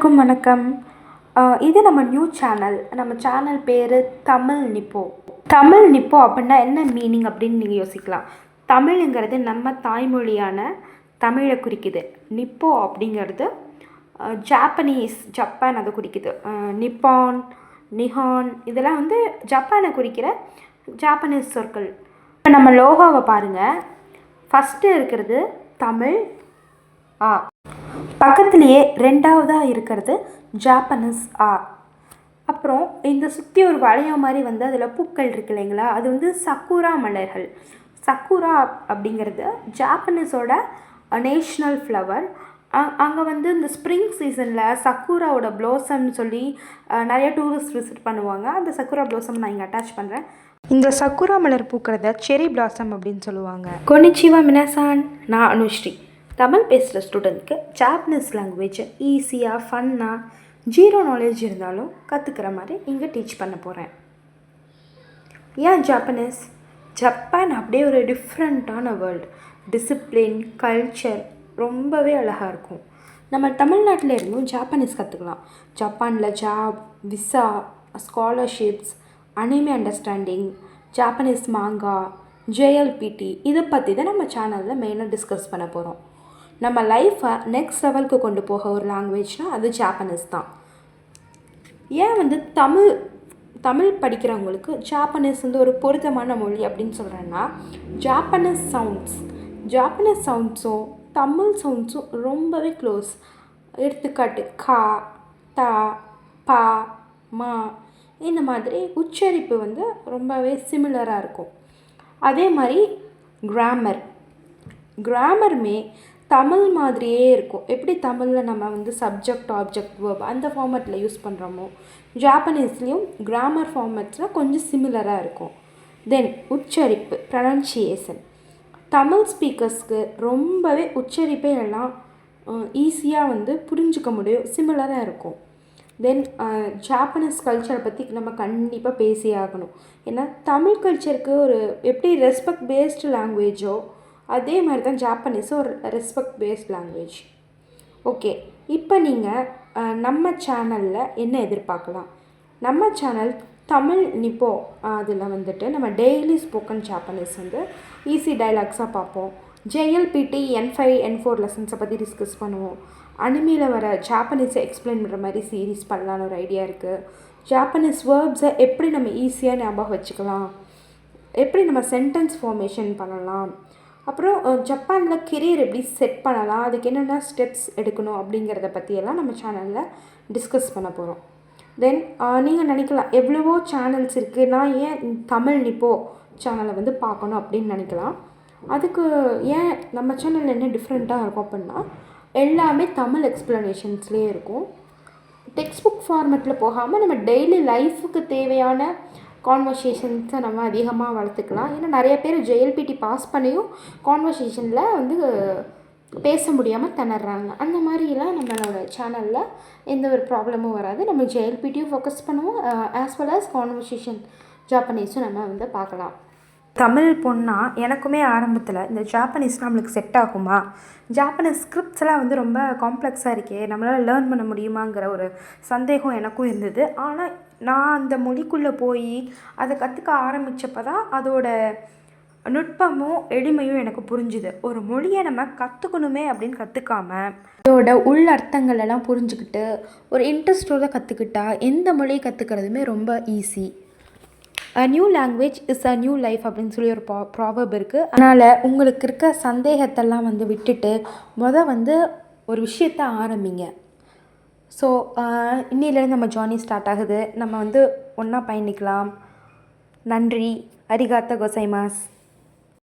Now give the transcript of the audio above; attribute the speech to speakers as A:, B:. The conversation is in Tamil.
A: அனைவருக்கும் வணக்கம். இது நம்ம நியூ சேனல் நம்ம சேனல் பேர் தமிழ் நிப்போ. தமிழ் நிப்போ அப்படின்னா என்ன மீனிங் அப்படின்னு நீங்கள் யோசிக்கலாம். தமிழுங்கிறது நம்ம தாய்மொழியான தமிழை குறிக்குது. நிப்போ அப்படிங்கிறது ஜாப்பனீஸ் ஜப்பான் அதை குறிக்குது. நிப்பான் நிஹான் இதெல்லாம் வந்து ஜப்பானை குறிக்கிற ஜாப்பனீஸ் சொற்கள். இப்போ நம்ம லோகோவை பாருங்கள் ஃபஸ்ட்டு இருக்கிறது தமிழ் ஆ. பக்கத்துலேயே ரெண்டாவதாக இருக்கிறது ஜாப்பனீஸ் ஆ அப்புறம் இந்த சுற்றி ஒரு வளையம் மாதிரி வந்து அதில் பூக்கள் இருக்கு இல்லைங்களா? அது வந்து சக்குரா மலர்கள் சக்குரா அப்படிங்கிறது ஜாப்பனீஸோட நேஷ்னல் ஃப்ளவர் அங்கே வந்து இந்த ஸ்ப்ரிங் சீசனில் சக்குராவோட ப்ளோசம்னு சொல்லி நிறைய டூரிஸ்ட் விசிட் பண்ணுவாங்க. அந்த சக்குரா ப்ளோசம் நான் இங்கே அட்டாச் பண்ணுறேன் இந்த சக்குரா மலர் பூக்கிறத செரி பிளாசம் அப்படின்னு சொல்லுவாங்க. கொனிச்சிவா மினாசான் நான் அனுஸ்ரீ தமிழ் பேசுகிற ஸ்டூடெண்ட்க்கு ஜாப்பனீஸ் லாங்குவேஜ் ஈஸியாக ஃபன்னாக ஜீரோ நாலேஜ் இருந்தாலும் கற்றுக்கிற மாதிரி இங்கே டீச் பண்ண போகிறேன் ஏன் ஜாப்பனீஸ் ஜப்பான் அப்படியே ஒரு டிஃப்ரெண்ட்டான வேர்ல்டு டிசிப்ளின் கல்ச்சர் ரொம்பவே அழகாக இருக்கும். நம்ம தமிழ்நாட்டில் இருந்தும் ஜாப்பனீஸ் கற்றுக்கலாம் ஜப்பானில் job visa scholarships anime understanding Japanese manga JLPT இதை பற்றி தான் நம்ம சேனலில் மெயினாக டிஸ்கஸ் பண்ண போகிறோம் நம்ம லைஃப்பை நெக்ஸ்ட் லெவலுக்கு கொண்டு போக ஒரு லாங்குவேஜ்னால் அது ஜாப்பனீஸ் தான். ஏன் வந்து தமிழ் தமிழ் படிக்கிறவங்களுக்கு ஜாப்பனீஸ் வந்து ஒரு பொருத்தமான மொழி அப்படின்னு சொல்கிறேன்னா ஜாப்பனீஸ் சவுண்ட்ஸ் ஜாப்பனீஸ் சவுண்ட்ஸும் தமிழ் சவுண்ட்ஸும் ரொம்பவே க்ளோஸ் எடுத்துக்காட்டு கா தா பா மா இந்த மாதிரி உச்சரிப்பு வந்து ரொம்பவே சிமிலராக இருக்கும். அதே மாதிரி கிராமர் கிராமருமே தமிழ் மாதிரியே இருக்கும். எப்படி தமிழில் நம்ம வந்து சப்ஜெக்ட் ஆப்ஜெக்ட் வேர்ப் அந்த ஃபார்மேட்டில் யூஸ் பண்ணுறோமோ ஜாப்பனீஸ்லேயும் கிராமர் ஃபார்மேட்ஸில் கொஞ்சம் சிமிலராக இருக்கும். தென் உச்சரிப்பு ப்ரனன்சியேஷன் தமிழ் ஸ்பீக்கர்ஸ்க்கு ரொம்பவே உச்சரிப்பே எல்லாம் ஈஸியாக வந்து புரிஞ்சுக்க முடியும். சிமிலராக இருக்கும். தென் ஜாப்பனீஸ் கல்ச்சரை பற்றி நம்ம கண்டிப்பாக பேசியே ஆகணும். ஏன்னா தமிழ் கல்ச்சருக்கு ஒரு எப்படி ரெஸ்பெக்ட் பேஸ்டு லாங்குவேஜோ அதே மாதிரி தான் ஜாப்பனீஸும் ஒரு ரெஸ்பெக்ட் பேஸ்ட் லாங்குவேஜ் ஓகே இப்போ நீங்கள் நம்ம சேனலில் என்ன எதிர்பார்க்கலாம்? நம்ம சேனல் தமிழ் நிப்போ அதில் வந்துட்டு நம்ம டெய்லி ஸ்போக்கன் ஜாப்பனீஸ் வந்து ஈஸி டைலாக்ஸாக பார்ப்போம். JLPT N five N four லெசன்ஸை பற்றி டிஸ்கஸ் பண்ணுவோம். அனிமையில் வர ஜாப்பனீஸை எக்ஸ்பிளைன் பண்ணுற மாதிரி சீரீஸ் பண்ணலான்னு ஒரு ஐடியா இருக்குது ஜாப்பனீஸ் வேர்ப்ஸை எப்படி நம்ம ஈஸியாக ஞாபகம் வச்சுக்கலாம்? எப்படி நம்ம சென்டென்ஸ் ஃபார்மேஷன் பண்ணலாம்? அப்புறம் ஜப்பானில் கெரியர் எப்படி செட் பண்ணலாம் அதுக்கு என்னென்ன ஸ்டெப்ஸ் எடுக்கணும் அப்படிங்கிறத பற்றியெல்லாம் நம்ம சேனலில் டிஸ்கஸ் பண்ண போகிறோம் தென் நீங்கள் நினைக்கலாம் எவ்வளவோ சேனல்ஸ் இருக்குது நான் ஏன் தமிழ் நிப்போ சேனலை வந்து பார்க்கணும் அப்படின்னு நினைக்கலாம். அதுக்கு ஏன் நம்ம சேனல் என்ன டிஃப்ரெண்ட்டாக இருக்கும் அப்படின்னா எல்லாமே தமிழ் எக்ஸ்ப்ளனேஷன்ஸ்லேயே இருக்கும். டெக்ஸ்ட் புக் ஃபார்மேட்டில் போகாமல் நம்ம டெய்லி லைஃபுக்கு தேவையான கான்வர்சேஷன்ஸை நம்ம அதிகமாக வளர்த்துக்கலாம். ஏன்னா நிறைய பேர் ஜெயல்பிடி பாஸ் பண்ணியும் கான்வர்சேஷனில் வந்து பேச முடியாமல் திணறாங்க. அந்த மாதிரிலாம் நம்மளோட சேனலில் எந்த ஒரு ப்ராப்ளமும் வராது. நம்ம ஜெயல்பிடியும் ஃபோக்கஸ் பண்ணுவோம். ஆஸ் வெல் ஆஸ் கான்வர்சேஷன் ஜாப்பனீஸும் நம்ம வந்து பார்க்கலாம். தமிழ் பொண்ணா எனக்குமே ஆரம்பத்தில் இந்த ஜாப்பனீஸ் நம்மளுக்கு செட் ஆகுமா? ஜாப்பனீஸ் ஸ்கிரிப்ட்ஸ்லாம் வந்து ரொம்ப காம்ப்ளெக்ஸாக இருக்கே நம்மளால் லேர்ன் பண்ண முடியுமாங்கிற ஒரு சந்தேகம் எனக்கும் இருந்தது. ஆனால் நான் அந்த மொழிக்குள்ளே போய் அதை கற்றுக்க ஆரம்பித்தப்போ தான் அதோட நுட்பமும் எளிமையும் எனக்கு புரிஞ்சுது. ஒரு மொழியை நம்ம கற்றுக்கணுமே அப்படின்னு கற்றுக்காம அதோட உள் அர்த்தங்கள் எல்லாம் புரிஞ்சுக்கிட்டு ஒரு இன்ட்ரெஸ்டோட கற்றுக்கிட்டா எந்த மொழியை கற்றுக்கிறதுமே ரொம்ப easy new language is a new life அப்படின்னு சொல்லி ஒரு ப்ரா ப்ராவர்ப் இருக்குது அதனால் உங்களுக்கு இருக்க சந்தேகத்தெல்லாம் வந்து விட்டுட்டு முத வந்து ஒரு விஷயத்த ஆரம்பிங்க. ஸோ இன்னிலேருந்து நம்ம ஜார்னி ஸ்டார்ட் ஆகுது. நம்ம வந்து ஒன்றா பயணிக்கலாம். நன்றி. அரிகாத்த கோசைமாஸ்